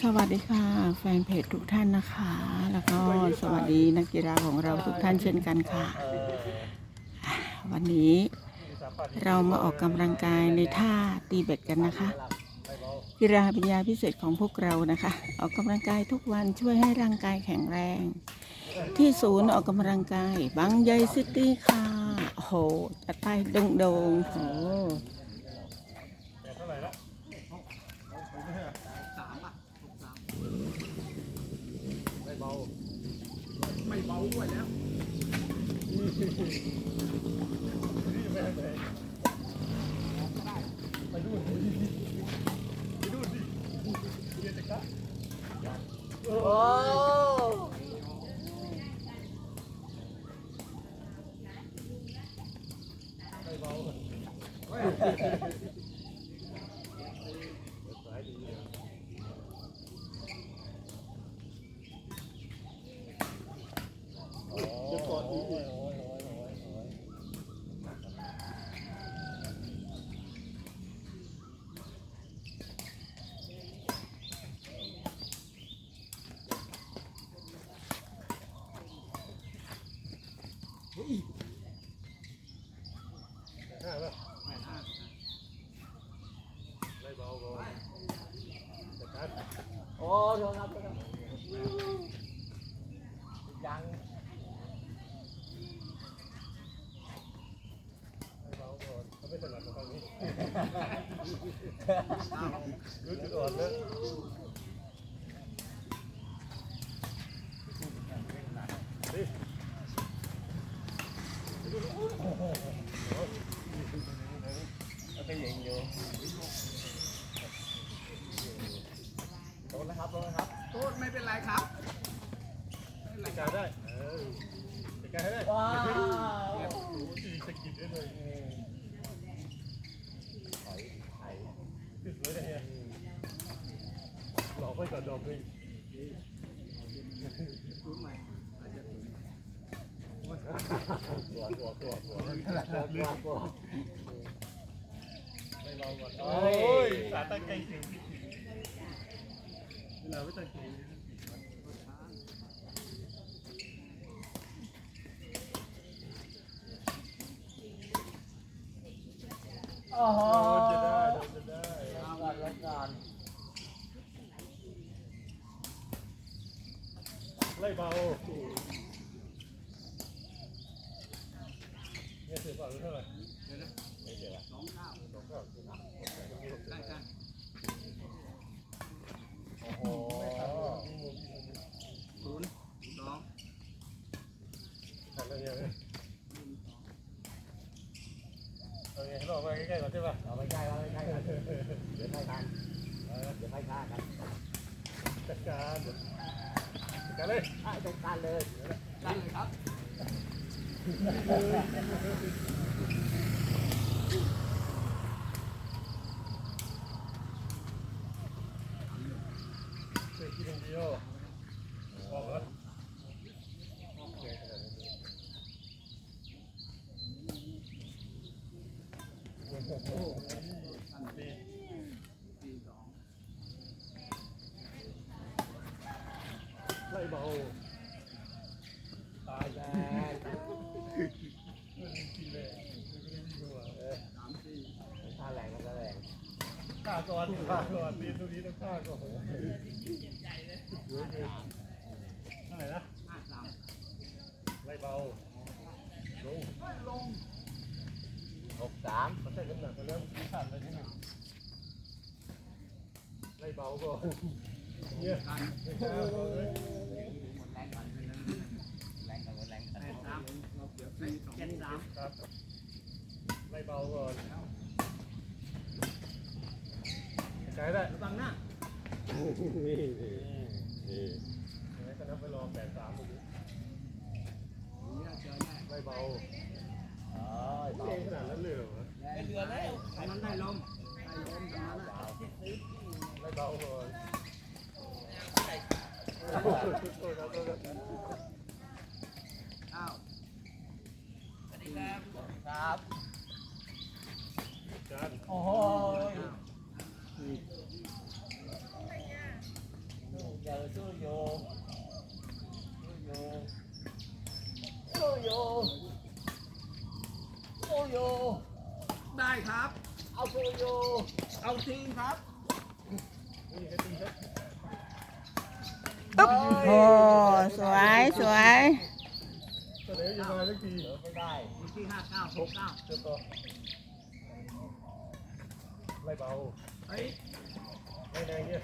สวัสดีค่ะ แฟนเพจทุกท่านนะคะ แล้วก็สวัสดีนักกีฬาของเราทุกท่านเช่นกันค่ะ วันนี้เรามาออกกำลังกายในท่าตีเบ็ดกันนะคะ กีฬาปัญญาพิเศษของพวกเรานะคะ ออกกำลังกายทุกวันช่วยให้ร่างกายแข็งแรง ที่ศูนย์ออกกำลังกายบางใยซิตี้ค่ะโหจัดไปดงดงโห โอ้โทษครับโทษค รับยังรู้จุดอ่อนแล้วโอเคยังอยู่โทษนะครับโทษนะครับ โทษ ไรครับจัดการได้เออจัดการให้ได้ว้าวดีสกิดได้เลยถอยไถขึ้นสวยเลยเนี่ยหลอกไปก่อนดอกหนึงรู้ไหมอาจจะถึงตัวตัวตัวตัวตัวตัวไม่เบาก่อนโอ้ยสาตั้งใจเสียงเวลาไม่ตั้งใจ โอ้โหโดนจะได้โดนจะได้มาก่อนแล้วก่อนไล่เบาเนี่ยถือเปล่าหรือเท่าไหร่เดี๋ยวนะไม่เจอละสองเก้าสองเก้าใช่ใช่โอ้โหศูนย์สอง ทำอเคเอาไงใกล้ๆก่อนใช่ป่ะเอาไปใกล้เอาไปใกล้กันเดี๋ยวใกล้กันเดี๋ยวใกล้กันกันจัดการจัดการเลยอะตรงกันเลยได้เลยครับเช็คกินอย่างเดียวบอกแล้วดี สี่สอง ไล่เบาตายแล้วกินเลยไม่ได้ดีกว่าเออสามสี่ท่าแรงก็แรงฆ่าก่อนฆ่าก่อนดีตรงนี้ต้องฆ่าก่อนเท่าไหร่นะไล่เบาลงามมันใส่น้ำหนักไปแล้วมันขาดอะไรที่หนึ่งไล่เบาก่อนเนี่ยกันไม่กล้าเบาเลยหมดแรงกันเลยนะแรงกันแรงกันแปดสามเดี๋ยวสี่สองเจ็ดสามครับไล่เบาก่อนใช้ได้ระวังหน้านี่นี่นี่งั้นก็นับไปรอแปดสามเมื่อกี้นี่เราเจอแน่ไล่เบาเอ้ยเองขนาดนั้นเลย สวัสดีครับครับโอ้ยเจอสู้อยู่สู้อยู่สู้อยู่สู้อยู่ได้ครับ เอาสู้อยู่เอาทีมครับ อึ๊บโอ้สวยสวยไม่เบาไม่แรงเยอะ